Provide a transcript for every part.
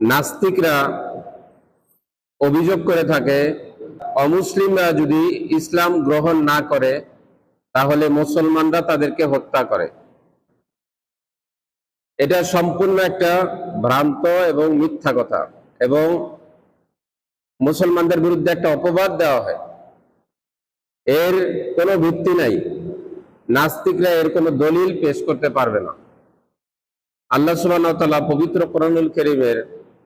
নাস্তিকরা অভিযোগ করে থাকে, অমুসলিমরা যদি ইসলাম গ্রহণ না করে, তাহলে মুসলমানরা তাদেরকে হত্যা করে। এটা সম্পূর্ণ একটা ভ্রান্ত এবং মিথ্যা কথা এবং মুসলমানদের বিরুদ্ধে একটা অপবাদ দেওয়া হয়। এর কোনো ভিত্তি নাই। নাস্তিকরা এর কোনো দলিল পেশ করতে পারবে না। আল্লাহ সুবাহ পবিত্র কোরআনুল করিমের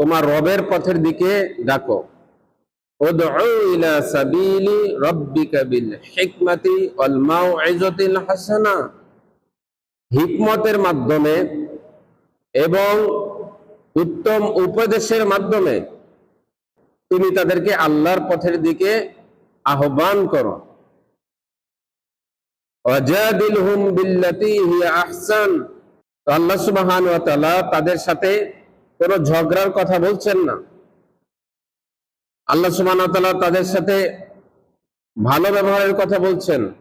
তোমার রবের পথের দিকে ডাকো। হিকমতের মাধ্যমে এবং উত্তম উপদেশের মাধ্যমে তুমি তাদেরকে আল্লাহর পথের দিকে আহ্বান করো। আল্লাহ সুবহান তাদের সাথে কোনো ঝগড়ার কথা বলছেন না। আল্লাহ তাআলা তাদের সাথে ভালো ব্যবহারের কথা বলছেন।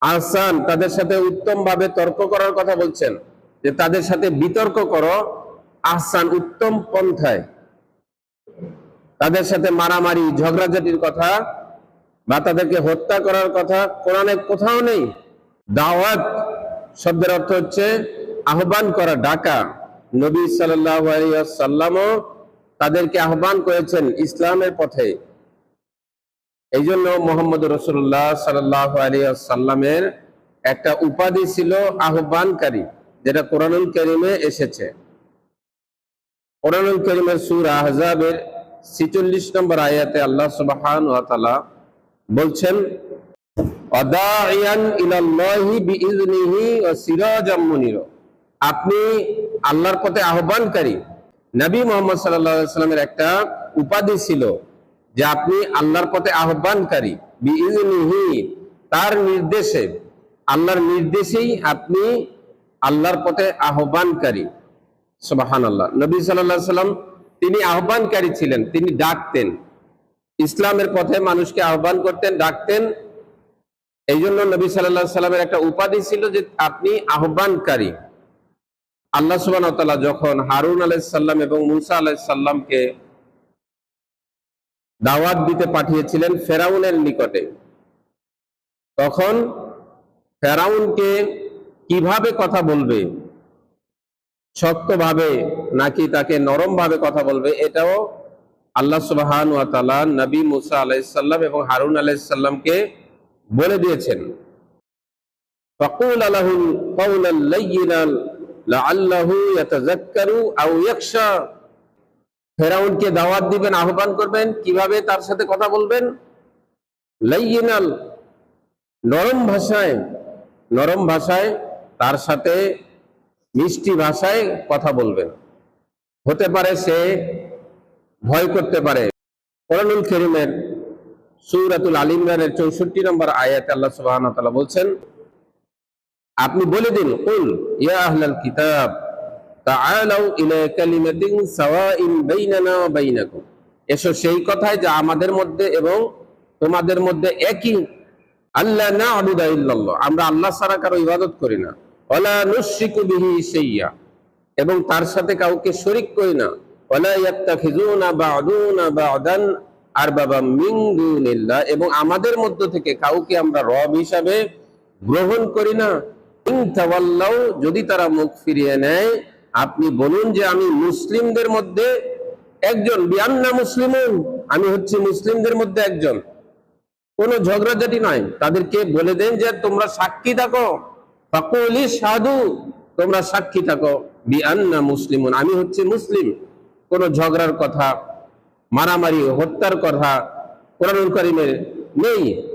আহসান তাদের সাথে উত্তম ভাবে তর্ক করার কথা বলছেন। যে তাদের সাথে বিতর্ক করো, আহসান উত্তম পন্থায়। তাদের সাথে মারামারি, ঝগড়াঝাটির কথা বা তাদেরকে হত্যা করার কথা কোরআনে কোথাও নেই। দাওয়াত শব্দের অর্থ হচ্ছে আহ্বান করা, ডাকা। নবী সাল্লামও তাদেরকে আহ্বান করেছেন ইসলামের পথে। এই জন্য মোহাম্মদ রসুল্লাহ সাল্লাহ সাল্লামের একটা উপাধি ছিল আহ্বানকারী, যেটা কোরআনুল করিমে এসেছে। কোরআনুল করিমের সুর আহজাবের ছিচল্লিশ নম্বর আয়াতে আল্লাহ সুবহান বলছেন আপনি আল্লাহর পথে আহ্বানকারী। নবী মোহাম্মদ সাল্লামের একটা উপাধি ছিল যে আপনি আল্লাহর পথে আহ্বানকারী তার নির্দেশে। আল্লাহর নির্দেশেই আপনি আল্লাহর পথে আহ্বানকারী। সুবহানাল্লাহ। নবী সাল্লাল্লাহু সাল্লাম তিনি আহ্বানকারী ছিলেন, তিনি ডাকতেন। ইসলামের পথে মানুষকে আহ্বান করতেন, ডাকতেন। এই জন্য নবী সাল্লাহ সাল্লামের একটা উপাধি ছিল যে আপনি আহ্বানকারী। আল্লাহ সুবান যখন হারুন আলাইসাল্লাম এবং মুসা আলাইসাল্লামকে দাওয়াত দিতে পাঠিয়েছিলেন ফেরাউনের নিকটে, তখন ফেরাউনকে কীভাবে কথা বলবে? শক্তভাবে নাকি তাকে নরম ভাবে কথা বলবে? এটাও আল্লাহ সুবাহান ওয়া তাআলা নবী মুসা আলাইসাল্লাম এবং হারুন আলাইসাল্লামকে বলে দিয়েছেন। ফেরাউনকে দাওয়াত দিবেন, আহ্বান করবেন, কীভাবে তার সাথে কথা বলবেন? লাইয়িনাল, নরম ভাষায় নরম ভাষায় তার সাথে মিষ্টি ভাষায় কথা বলবেন। হতে পারে সে ভয় করতে পারে। কোরআনুল করিমের সূরাতুল আল ইমরানের 64 নম্বর আয়াতে আল্লাহ তাআলা বলছেন আপনি বলে দিন, কুল, ইয়া আহলাল কিতাব, তাআলাউ ইলা কালিমাতিন সাওয়াইন বাইনানা ওয়া বাইনাকুম। এসো সেই কথায় যা আমাদের মধ্যে এবং তোমাদের মধ্যে একই। আল্লাহ না আবুদা ইল্লাল্লাহ, আমরা আল্লাহ ছাড়া কারও ইবাদত করি না। ওয়ালা নুশরিকু বিহি শাইয়্যা এবং তার সাথে কাউকে শরীক করি না। ওয়ালা ইয়াত্তাখিজুনা বা'দুনা বা'দান আরবাবা মিন দুনিল্লাহ, এবং আমাদের মধ্য থেকে কাউকে আমরা রব হিসাবে গ্রহণ করি না। যদি তারা মুখ ফিরিয়ে নেয়, আপনি বলুন যে আমি মুসলিমদের মধ্যে একজন। বিয়ান্না মুসলিমুন, আমি হচ্ছি মুসলিমদের মধ্যে একজন। কোনো ঝগড়াঝাটি নয়। তাদেরকে বলে দেন যে তোমরা সাক্ষী থাকো। ফাকুলি সাধু তোমরা সাক্ষী থাকো। বিয়ান্না মুসলিমুন, আমি হচ্ছে মুসলিম। কোনো ঝগড়ার কথা, মারামারি হত্যার কথা কোরআনুল করিমের নেই।